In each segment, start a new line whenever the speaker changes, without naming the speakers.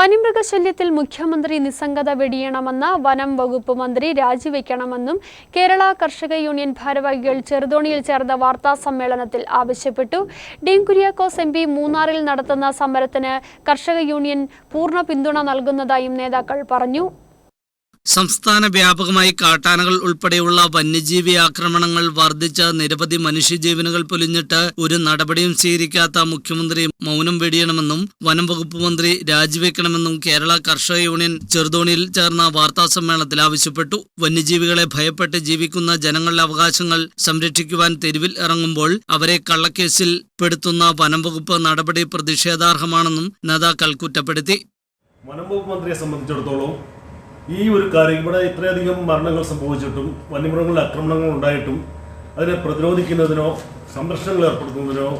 വന്യമൃഗശല്യത്തിൽ മുഖ്യമന്ത്രി നിസ്സംഗത വെടിയണമെന്ന് വനം വകുപ്പ് മന്ത്രി രാജിവെക്കണമെന്നും കേരള കർഷക യൂണിയൻ ഭാരവാഹികൾ ചെറുതോണിയിൽ ചേർന്ന വാർത്താ സമ്മേളനത്തിൽ ആവശ്യപ്പെട്ടു. ഡീൻ കുര്യാക്കോസ് എം പി മൂന്നാറിൽ നടത്തുന്ന സമരത്തിന് കർഷക യൂണിയൻ പൂർണ പിന്തുണ നൽകുന്നതായും നേതാക്കൾ പറഞ്ഞു.
സംസ്ഥാന വ്യാപകമായി കാട്ടാനകൾ ഉൾപ്പെടെയുള്ള വന്യജീവി ആക്രമണങ്ങൾ വർദ്ധിച്ച നിരവധി മനുഷ്യജീവനുകൾ പൊലിഞ്ഞിട്ട് ഒരു നടപടിയും സ്വീകരിക്കാത്ത മുഖ്യമന്ത്രി മൗനം വെടിയണമെന്നും വനം വകുപ്പ് മന്ത്രി രാജിവെക്കണമെന്നും കേരള കർഷക യൂണിയൻ ചെറുതോണിയിൽ ചേർന്ന വാർത്താ സമ്മേളനത്തിൽ ആവശ്യപ്പെട്ടു. വന്യജീവികളെ ഭയപ്പെട്ട് ജീവിക്കുന്ന ജനങ്ങളുടെ അവകാശങ്ങൾ സംരക്ഷിക്കുവാൻ തെരുവിൽ ഇറങ്ങുമ്പോൾ അവരെ കള്ളക്കേസിൽ പെടുത്തുന്ന വനം വകുപ്പ് നടപടി പ്രതിഷേധാർഹമാണെന്നും നേതാക്കൾ കുറ്റപ്പെടുത്തി.
വനം വകുപ്പ് മന്ത്രിയെ സംബന്ധിച്ചിടത്തോളം ഈ ഒരു കാര്യം ഇവിടെ ഇത്രയധികം മരണങ്ങൾ സംഭവിച്ചിട്ടും വന്യമൃഗങ്ങളുടെ ആക്രമണങ്ങൾ ഉണ്ടായിട്ടും അതിനെ പ്രതിരോധിക്കുന്നതിനോ സംരക്ഷണങ്ങൾ ഏർപ്പെടുത്തുന്നതിനോ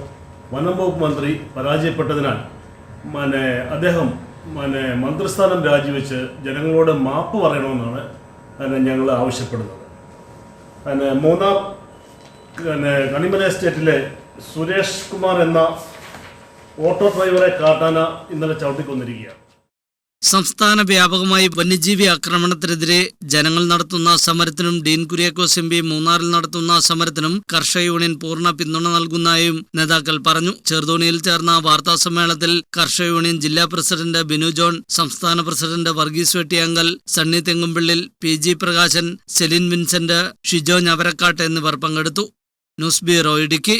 വനം വകുപ്പ് മന്ത്രി പരാജയപ്പെട്ടതിനാൽ പിന്നെ അദ്ദേഹം പിന്നെ മന്ത്രിസ്ഥാനം രാജിവെച്ച് ജനങ്ങളോട് മാപ്പ് പറയണമെന്നാണ് പിന്നെ ഞങ്ങൾ ആവശ്യപ്പെടുന്നത്. പിന്നെ മൂന്നാം പിന്നെ കണിമല എസ്റ്റേറ്റിലെ സുരേഷ് കുമാർ എന്ന ഓട്ടോ ഡ്രൈവറെ കാട്ടാന ഇന്നലെ ചവിട്ടിക്കൊന്നിരിക്കുകയാണ്.
സംസ്ഥാന വ്യാപകമായി വന്യജീവി ആക്രമണത്തിനെതിരെ ജനങ്ങൾ നടത്തുന്ന സമരത്തിനും ഡീൻ കുര്യാക്കോസ് എം പി മൂന്നാറിൽ നടത്തുന്ന സമരത്തിനും കർഷക യൂണിയൻ പൂർണ പിന്തുണ നൽകുന്നതായും നേതാക്കൾ പറഞ്ഞു. ചെറുതോണിയിൽ ചേർന്ന വാർത്താ സമ്മേളനത്തിൽ കർഷക യൂണിയൻ ജില്ലാ പ്രസിഡന്റ് ബിനു ജോൺ സംസ്ഥാന president Varghese Vettiyankal Sunny Thengumpillil P G Prakashan Celine Vincent Shijo Njavarakkattu എന്നിവർ പങ്കെടുത്തു. News bureau Idukki.